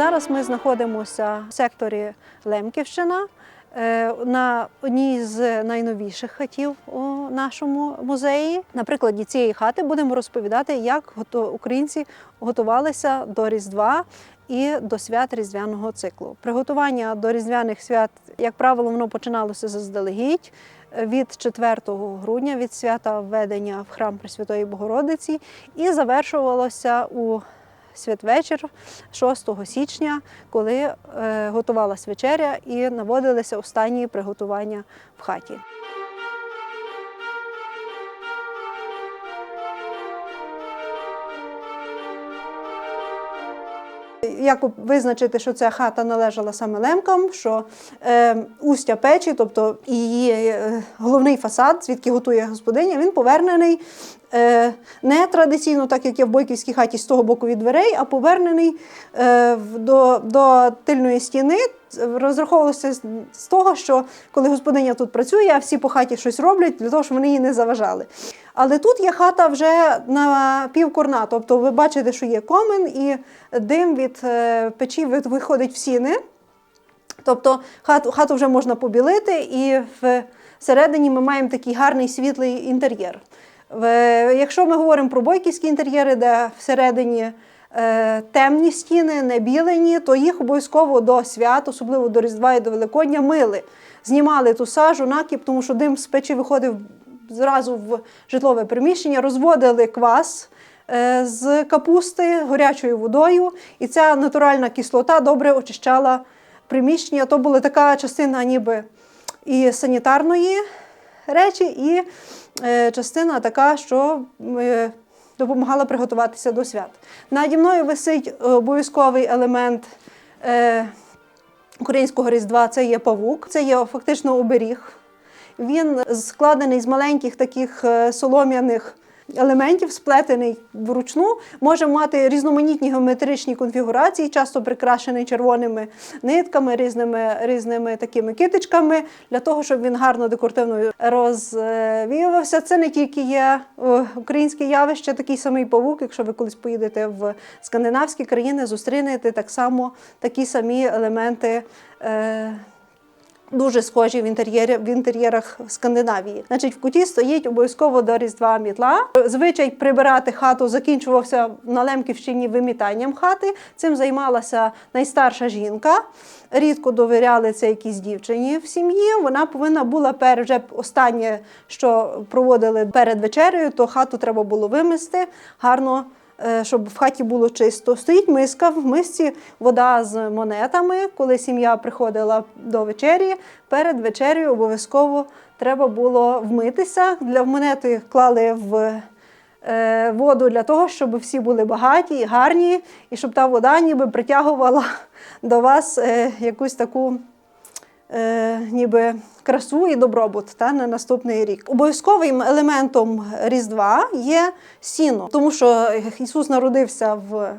Зараз ми знаходимося в секторі Лемківщина е, на одній з найновіших хатів у нашому музеї. На прикладі цієї хати будемо розповідати, як українці готувалися до Різдва і до свят різдвяного циклу. Приготування до різдвяних свят, як правило, воно починалося заздалегідь. Від 4 грудня від свята введення в храм Пресвятої Богородиці і завершувалося у святвечір 6 січня, коли е, готувалась вечеря і наводилися останні приготування в хаті. Як визначити, що ця хата належала саме лемкам, що е, устя печі, тобто її е, головний фасад, звідки готує господиня, він повернений не традиційно, так як є в Бойківській хаті з того боку від дверей, а повернений е, до, до тильної стіни. Розраховувалося з- того, що коли господиня тут працює, а всі по хаті щось роблять для того, щоб вони їй не заважали. Але тут є хата вже на півкорна, тобто ви бачите, що є комен і дим від е, печі виходить в сіни. Тобто хату, хату вже можна побілити, і всередині ми маємо такий гарний світлий інтер'єр. В- Якщо ми говоримо про бойківські інтер'єри, де всередині е, темні стіни, не білені, то їх обов'язково до свят, особливо до Різдва і до Великодня, мили. Знімали ту сажу, накіп, тому що дим з печі виходив зразу в житлове приміщення, розводили квас е, з капусти горячою водою, і ця натуральна кислота добре очищала приміщення. То була така частина ніби і санітарної речі, і е, частина така, що е, допомагала приготуватися до свят. Наді мною висить е, обов'язковий елемент. Е, Українського різдва це є павук, це є фактично оберіг. Він складений з маленьких таких е, солом'яних елементів, сплетений вручну, може мати різноманітні геометричні конфігурації, часто прикрашений червоними нитками, різними, різними такими китичками, для того, щоб він гарно декоративно розвіювався. Це не тільки є е, українське явище, такий самий павук. Якщо ви колись поїдете в скандинавські країни, зустрінете так само такі самі елементи. е, Дуже схожі в інтер'єрі в інтер'єрах Скандинавії. Значить, в куті стоїть обов'язково до Різдва мітла. Звичай прибирати хату закінчувався на Лемківщині вимітанням хати. Цим займалася найстарша жінка. Рідко довіряли це якійсь дівчині в сім'ї. Вона повинна була перед вже останнє, що проводили перед вечерею, то хату треба було вимести гарно щоб в хаті було чисто. Стоїть миска, в мисці вода з монетами. Коли сім'я приходила до вечері, перед вечерею обов'язково треба було вмитися. Для монети клали в е, воду для того, щоб всі були багаті і гарні, і щоб та вода ніби притягувала до вас е, якусь таку е, ніби красу і добробут та, на наступний рік. Обов'язковим елементом Різдва є сіно, тому що Ісус народився в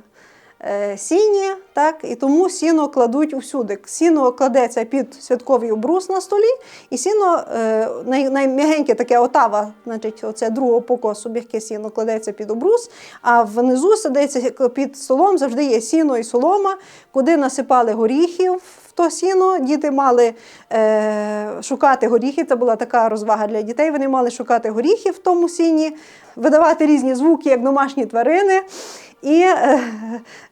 е, сіні, так, і тому сіно кладуть усюди. Сіно кладеться під святковий обрус на столі, і сіно е, най, найм'ягеньке таке отава, значить, оце другого покосу, м'яке сіно кладеться під обрус, а внизу сидиться під столом завжди є сіно і солома, куди насипали горіхів то сіно. Діти мали е, шукати горіхи. Це була така розвага для дітей. Вони мали шукати горіхи в тому сіні, видавати різні звуки, як домашні тварини. І е,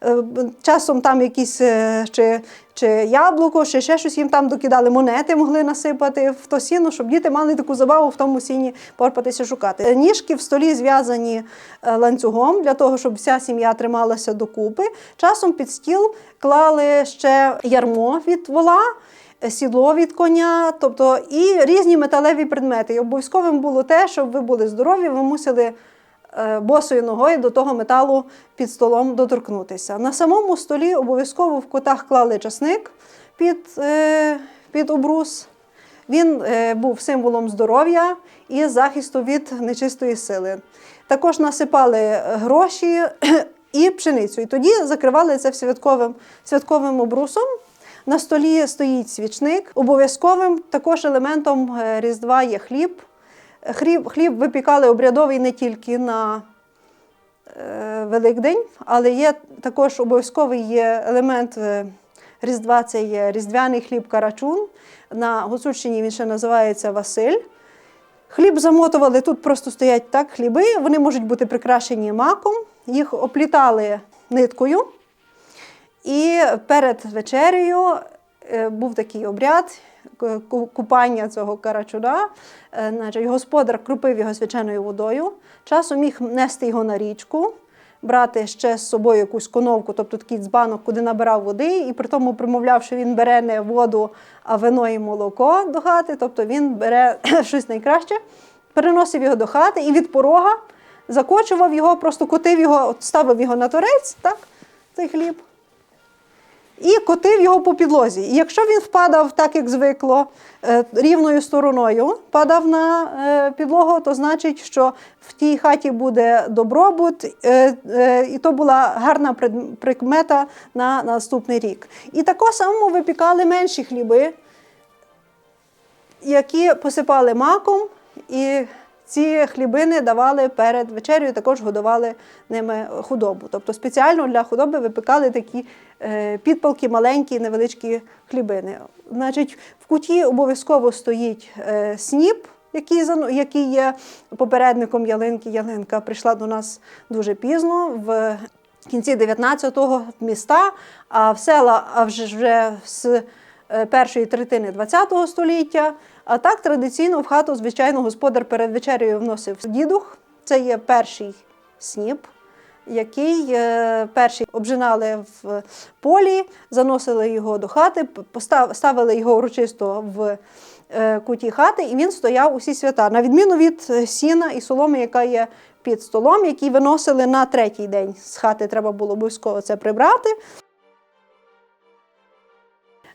е, часом там якісь е, чи, чи яблуко, чи ще щось їм там докидали монети, могли насипати в то сіно, щоб діти мали таку забаву в тому сіні порпатися шукати. Ніжки в столі зв'язані ланцюгом для того, щоб вся сім'я трималася докупи. Часом під стіл клали ще ярмо від вола. Сідло від коня, тобто і різні металеві предмети. І обов'язковим було те, щоб ви були здорові, ви мусили босою ногою до того металу під столом доторкнутися. На самому столі обов'язково в кутах клали часник під, е, під обрус. Він е, був символом здоров'я і захисту від нечистої сили. Також насипали е, гроші і пшеницю. І тоді закривали це святковим, святковим обрусом. На столі стоїть свічник. Обов'язковим також елементом е, Різдва є хліб. Хліб, хліб випікали обрядовий не тільки на е, Великдень, але є також обов'язковий є елемент е, Різдва це є різдвяний хліб карачун. На Гуцульщині він ще називається Василь. Хліб замотували, тут просто стоять так хліби, вони можуть бути прикрашені маком, їх оплітали ниткою. І перед вечерею е, був такий обряд купання цього карачуна. Е, Значить, господар крупив його свяченою водою. Часом міг нести його на річку, брати ще з собою якусь коновку, тобто такий дзбанок, куди набирав води, і при тому примовляв, що він бере не воду, а вино і молоко до хати, тобто він бере щось найкраще, переносив його до хати і від порога закочував його, просто котив його, ставив його на торець, так, цей хліб і котив його по підлозі. І якщо він впадав так, як звикло, е, рівною стороною, падав на е, підлогу, то значить, що в тій хаті буде добробут, е, і то була гарна прикмета на наступний рік. І тако само випікали менші хліби, які посипали маком, і ці хлібини давали перед вечерею, також годували ними худобу. Тобто спеціально для худоби випікали такі е, підпалки, маленькі, невеличкі хлібини. Значить, в куті обов'язково стоїть е, сніп, який, який є попередником ялинки. Ялинка прийшла до нас дуже пізно. В кінці 19-го в міста, а в села а вже, вже з першої третини ХХ століття. А так традиційно в хату, звичайно, господар перед вечерею вносив дідух. Це є перший сніп, який е, перший обжинали в полі, заносили його до хати, постав- ставили його урочисто в е, куті хати, і він стояв усі свята. На відміну від е, сіна і соломи, яка є під столом, який виносили на третій день з хати, треба було обов'язково це прибрати.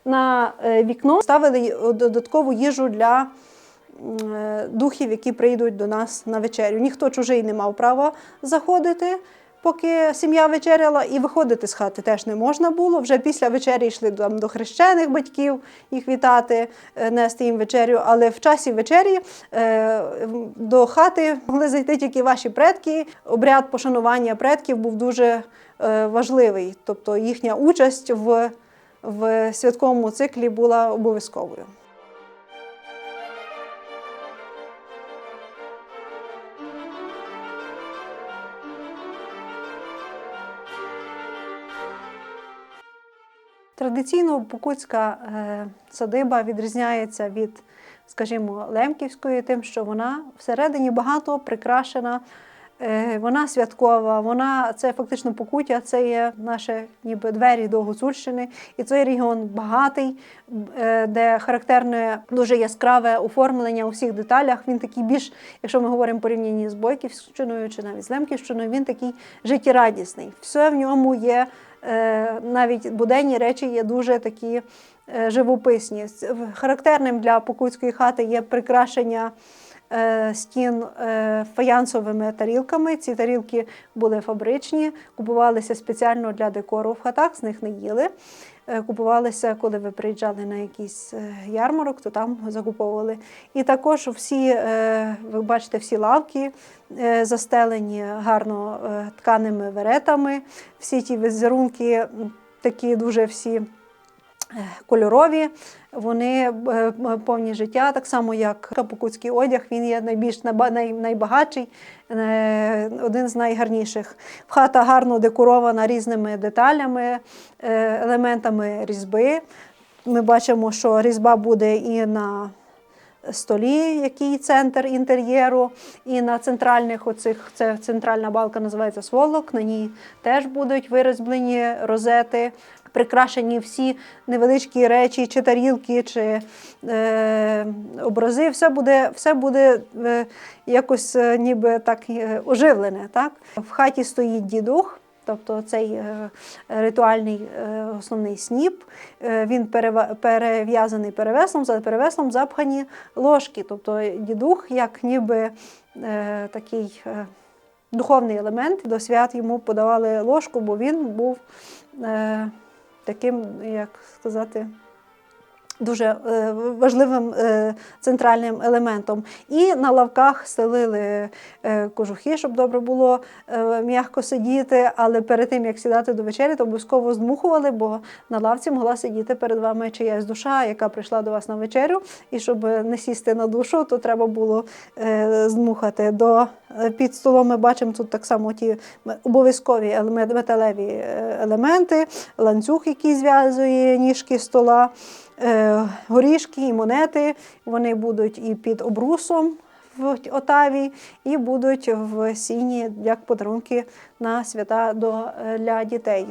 На е, вікно ставили додаткову їжу для е, духів, які прийдуть до нас на вечерю. Ніхто чужий не мав права заходити, поки сім'я вечеряла, і виходити з хати теж не можна було. Вже після вечері йшли там, до хрещених батьків їх вітати, е, нести їм вечерю. Але в часі вечері е, до хати могли зайти тільки ваші предки. Обряд пошанування предків був дуже е, важливий, тобто їхня участь в в святковому циклі була обов'язковою. Традиційно Покутська е, садиба відрізняється від, скажімо, Лемківської, тим, що вона всередині багато прикрашена. Е, Вона святкова, вона це фактично Покуття, це є наші ніби двері до Гуцульщини. І цей регіон багатий, е, де характерне дуже яскраве оформлення у всіх деталях. Він такий більш, якщо ми говоримо порівнянні з Бойківщиною чи навіть з Лемківщиною, він такий життєрадісний. Все в ньому є, е, навіть буденні речі є дуже такі живописні. Характерним для покутської хати є прикрашення стін е, фаянсовими тарілками. Ці тарілки були фабричні, купувалися спеціально для декору в хатах, з них не їли. Е, Купувалися, коли ви приїжджали на якийсь е, ярмарок, то там закуповували. І також всі, е, ви бачите, всі лавки е, застелені гарно е, тканими веретами. Всі ті візерунки такі дуже всі е, кольорові, вони е, повні життя, так само як капукутський одяг, він є найбільш найбагатший, е, один з найгарніших. Хата гарно декорована різними деталями, е, елементами різьби. Ми бачимо, що різьба буде і на столі, який центр інтер'єру, і на центральних оцих, це центральна балка називається сволок, на ній теж будуть вирізблені розети, прикрашені всі невеличкі речі, чи тарілки, чи е, образи. Все буде, все буде е, якось е, ніби так е, оживлене. Так? В хаті стоїть дідух. Тобто цей е, ритуальний е, основний сніп, е, він перев'язаний перевеслом, за перевеслом запхані ложки. Тобто дідух, як ніби такий духовний елемент, до свят йому подавали ложку, бо він був таким, як сказати, Дуже е, важливим е, центральним елементом. І на лавках стелили е, кожухи, щоб добре було м'яко сидіти. Але перед тим як сідати до вечері, то обов'язково здмухували, бо на лавці могла сидіти перед вами чиясь душа, яка прийшла до вас на вечерю. І щоб не сісти на душу, то треба було здмухати. До під столом ми бачимо тут так само ті обов'язкові металеві елементи, ланцюг, який зв'язує ніжки стола. Е, горішки і монети. Вони будуть і під обрусом в отаві, і будуть в сіні як подарунки на свята е, для дітей.